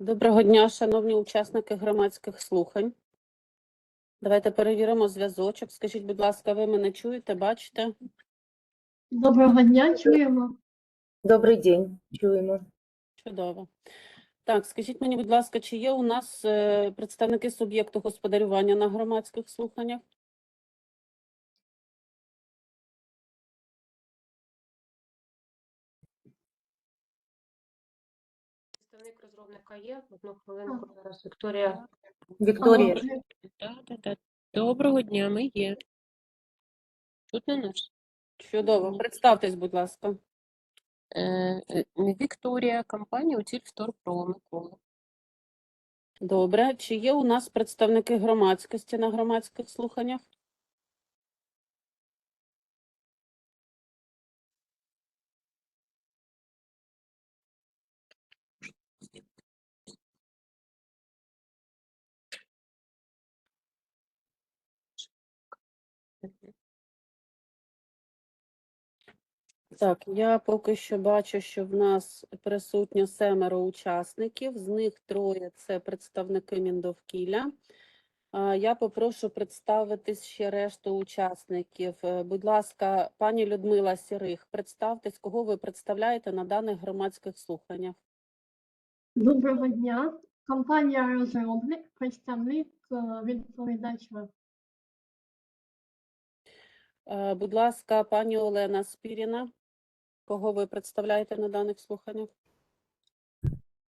Доброго дня, шановні учасники громадських слухань. Давайте перевіримо зв'язочок. Скажіть, будь ласка, ви мене чуєте, бачите? Доброго дня, чуємо. Добрий день, чуємо. Чудово. Так, скажіть мені, будь ласка, чи є у нас е, представники суб'єкту господарювання на громадських слуханнях? Розробника є. Одну хвилинку зараз Вікторія. Вікторія, Так, так, так. Доброго дня, ми є. Чутно нас? Чудово. Представтесь, будь ласка. Е, е, Вікторія, компанія Утіль Вторпро Микола. Добре. Чи є у нас представники громадськості на громадських слуханнях? Так, я поки що бачу, що в нас присутньо семеро учасників, з них троє це представники Міндовкілля. Я попрошу представитись ще решту учасників. Е, Будь ласка, пані Людмила Сірих, представтесь, кого ви представляєте на даних громадських слуханнях. Доброго дня. Компанія розробник, представник е, відповідач веб. Е, Будь ласка, пані Олена Спіріна, кого ви представляєте на даних слуханнях?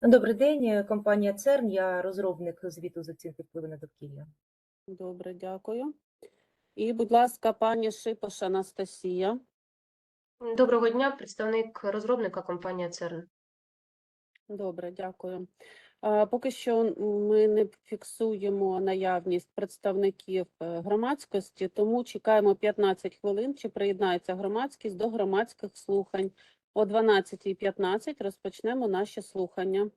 добрий день, компанія ЦЕРН, я розробник звіту з оцінки впливу на довкілля. Добре, дякую. І, будь ласка, пані Шипош Анастасія. Доброго дня, представник розробника компанія ЦЕРН. Добре, дякую. А, Поки що ми не фіксуємо наявність представників е, громадськості, тому чекаємо 15 хвилин, чи приєднається громадськість до громадських слухань. О 12.15 розпочнемо наші слухання.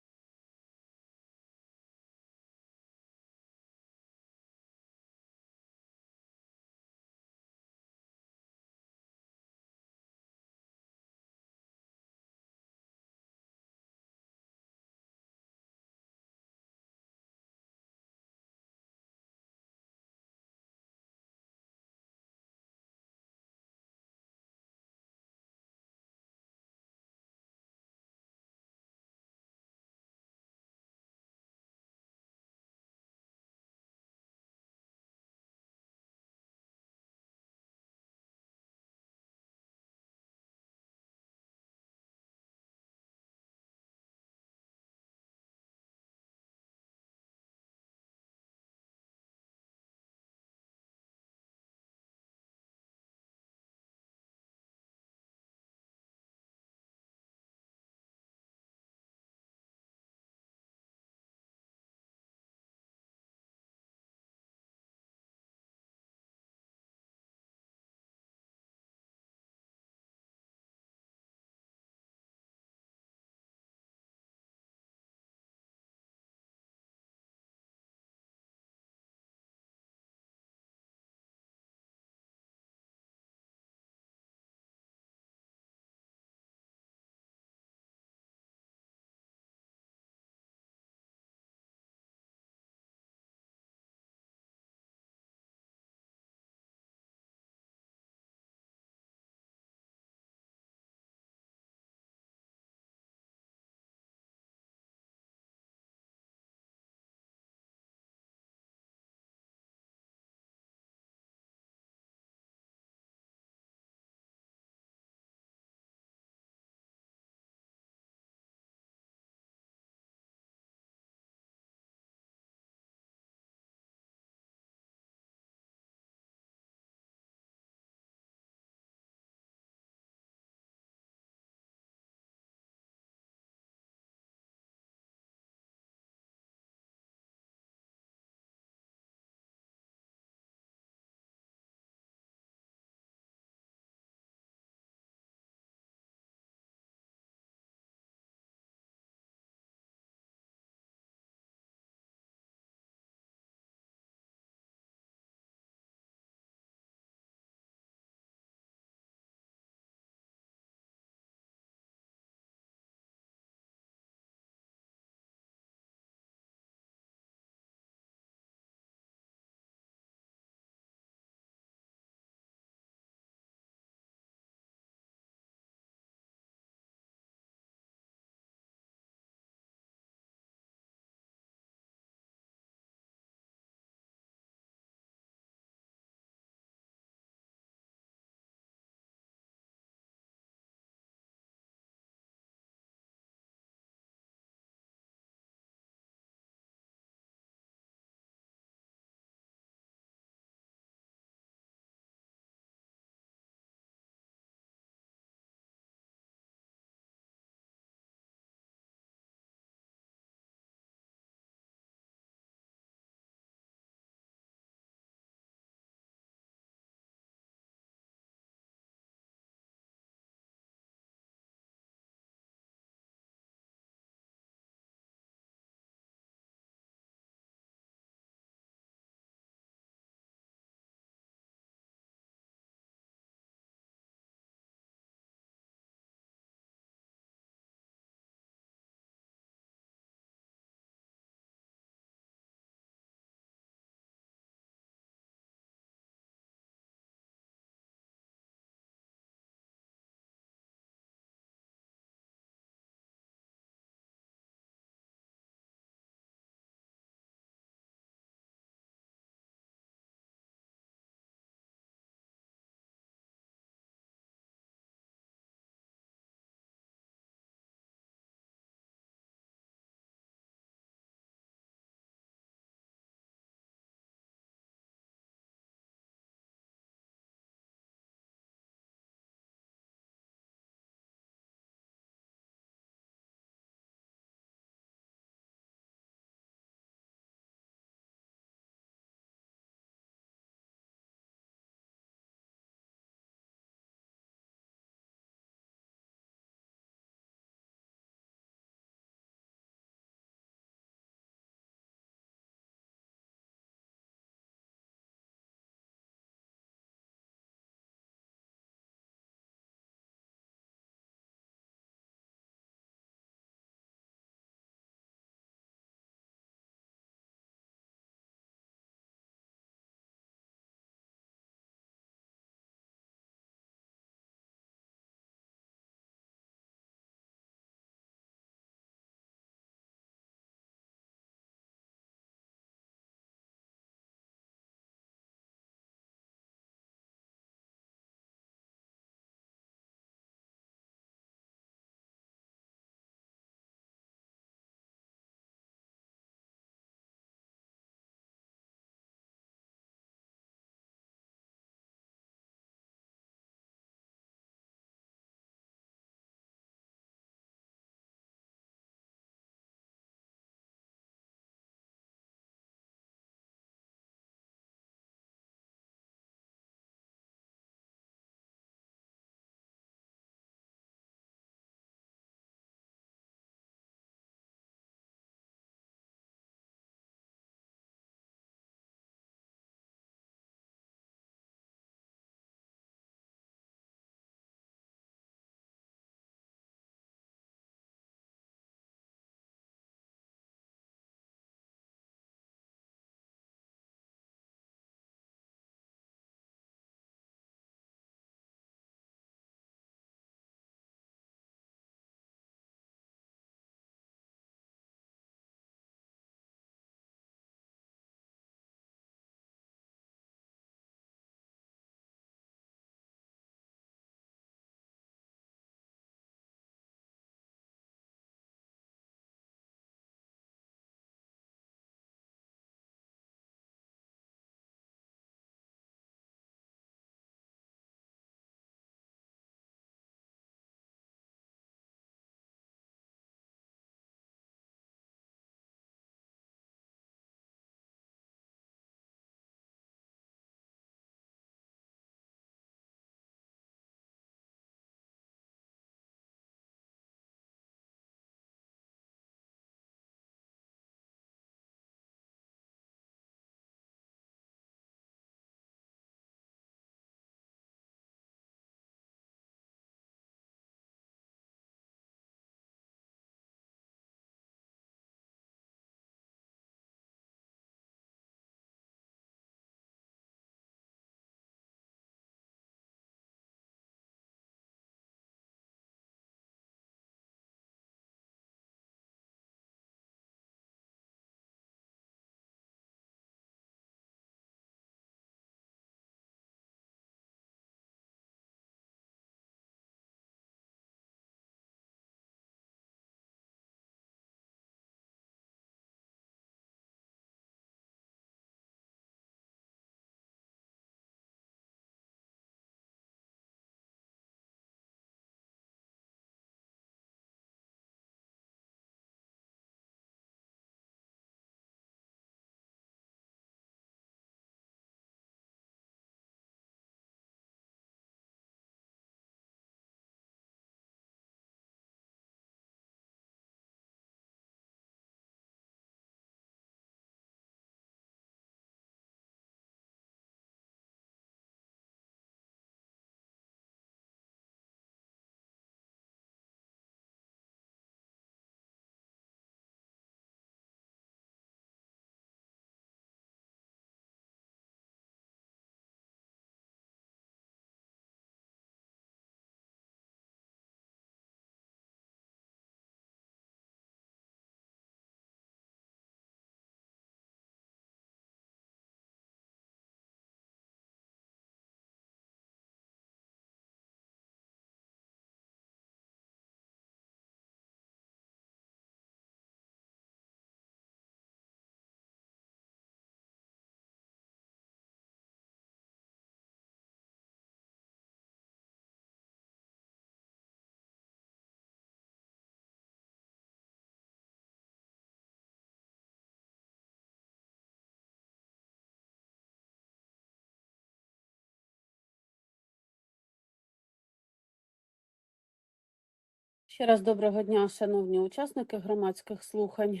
Ще раз доброго дня, шановні учасники громадських слухань.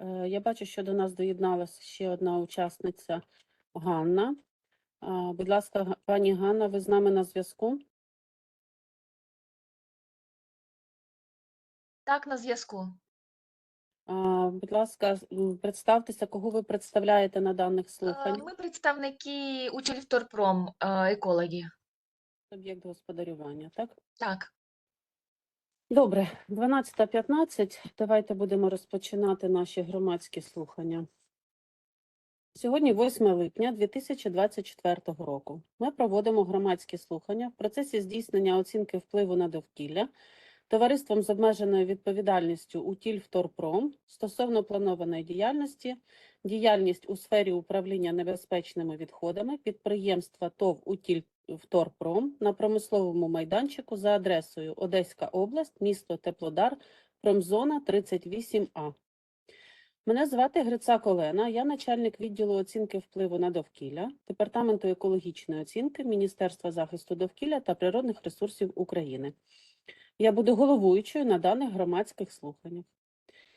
Е, Я бачу, що до нас доєдналася ще одна учасниця Ганна. Будь ласка, пані Ганна, ви з нами на зв'язку? Так, на зв'язку. Будь ласка, представтеся, кого ви представляєте на даних Е, слухань? Ми представники Утільвторпром, е, екологи. Об'єкт господарювання, так? Так, Добре, 12.15. Давайте будемо розпочинати наші громадські слухання. Сьогодні 8 липня 2024 року. Ми проводимо громадські слухання в процесі здійснення оцінки впливу на довкілля товариством з обмеженою відповідальністю «Утільвторпром» стосовно планованої діяльності, діяльність у сфері управління небезпечними відходами підприємства ТОВ «Утільвторпром» на промисловому майданчику за адресою Одеська область, місто Теплодар, промзона 38А. Мене звати Грицак Олена, я начальник відділу оцінки впливу на довкілля Департаменту екологічної оцінки Міністерства захисту довкілля та природних ресурсів України. Я буду головуючою на даних громадських слуханнях.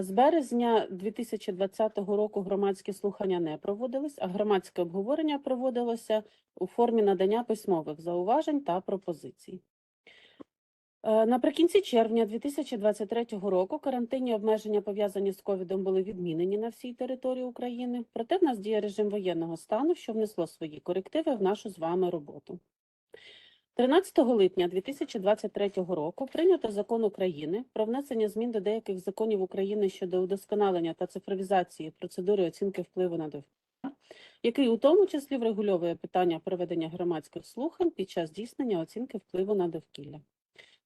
з березня 2020 року громадські слухання не проводились, а громадське обговорення проводилося у формі надання письмових зауважень та пропозицій. Е, Наприкінці червня 2023 року карантинні обмеження, пов'язані з ковідом, були відмінені на всій території України. Проте в нас діє режим воєнного стану, що внесло свої корективи в нашу з вами роботу. 13 липня 2023 року прийнято закон України про внесення змін до деяких законів України щодо удосконалення та цифровізації процедури оцінки впливу на довкілля, який у тому числі врегульовує питання проведення громадських слухань під час здійснення оцінки впливу на довкілля.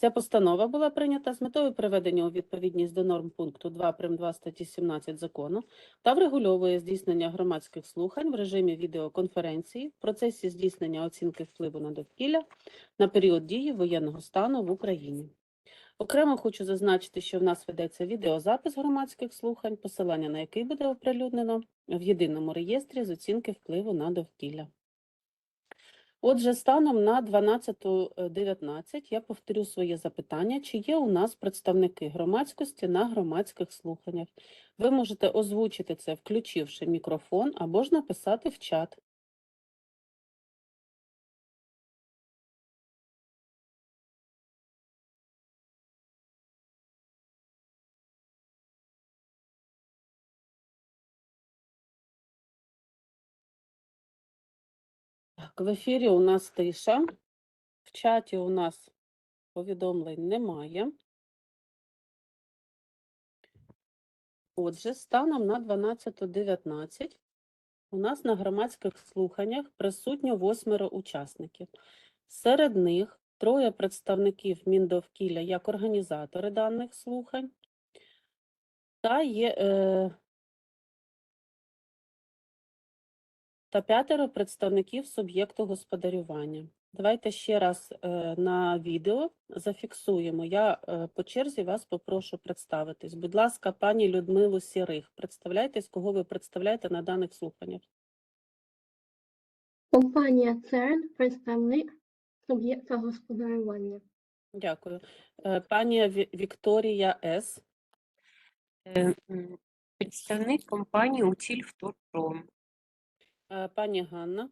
Ця постанова була прийнята з метою приведення у відповідність до норм пункту 2 прим. 2 статті 17 закону та врегульовує здійснення громадських слухань в режимі відеоконференції в процесі здійснення оцінки впливу на довкілля на період дії воєнного стану в Україні. Окремо хочу зазначити, що в нас ведеться відеозапис громадських слухань, посилання на який буде оприлюднено в єдиному реєстрі з оцінки впливу на довкілля. Отже, станом на 12.19 я повторю своє запитання, чи є у нас представники громадськості на громадських слуханнях. Ви можете озвучити це, включивши мікрофон, або ж написати в чат. В ефірі у нас тиша. В чаті у нас повідомлень немає. Отже, станом на 12.19 у нас на громадських слуханнях присутньо восьмеро учасників. Серед них троє представників Міндовкілля як організатори даних слухань. Та є е, та п'ятеро представників суб'єкту господарювання. Давайте ще раз е, на відео зафіксуємо. Я е, по черзі вас попрошу представитись. Будь ласка, пані Людмилу Сірих, представляйтесь, кого ви представляєте на даних слуханнях. Компанія ЦЕРН, представник суб'єкта господарювання. Дякую. Е, Пані Вікторія С. Представник компанії Утільвторпром. Е, Пані Ганна.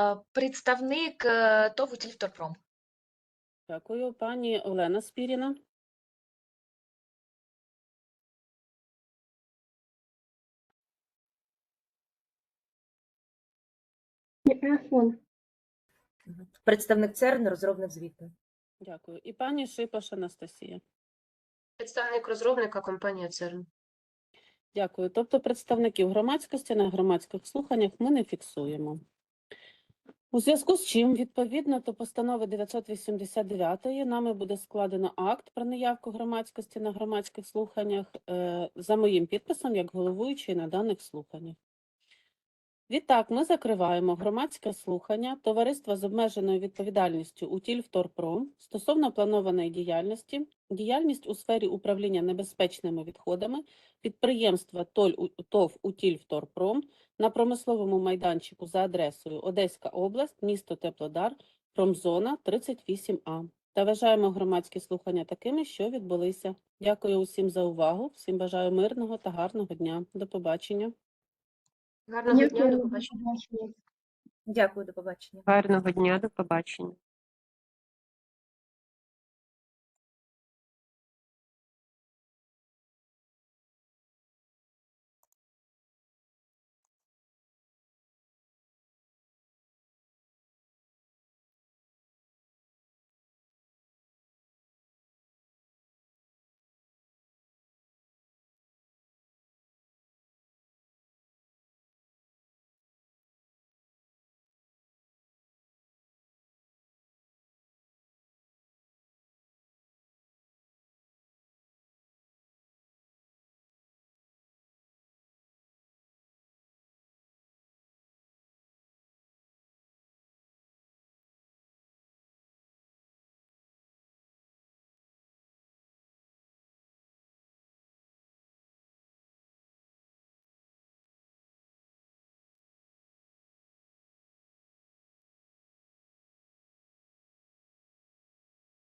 Е, Представник е, ТОВ «Утильвторпром». Дякую. Пані Олена Спіріна. Мікрофон. Представник ЦЕРН, розробник звіту. Дякую. І пані Шипаш Анастасія. Представник розробника компанія ЦЕРН. Дякую. Тобто представників громадськості на громадських слуханнях ми не фіксуємо. У зв'язку з чим, відповідно до постанови 989 нами буде складено акт про неявку громадськості на громадських слуханнях е, за моїм підписом як головуючий на даних слуханнях. Відтак, ми закриваємо громадське слухання Товариства з обмеженою відповідальністю «Утільвторпром» стосовно планованої діяльності, діяльність у сфері управління небезпечними відходами підприємства «Толь У- ТОВ «Утільвторпром» на промисловому майданчику за адресою Одеська область, місто Теплодар, промзона 38А. Та вважаємо громадські слухання такими, що відбулися. Дякую усім за увагу. Всім бажаю мирного та гарного дня. До побачення. Гарного дня, до побачення. побачення. Дякую, до побачення. Гарного дня, до побачення.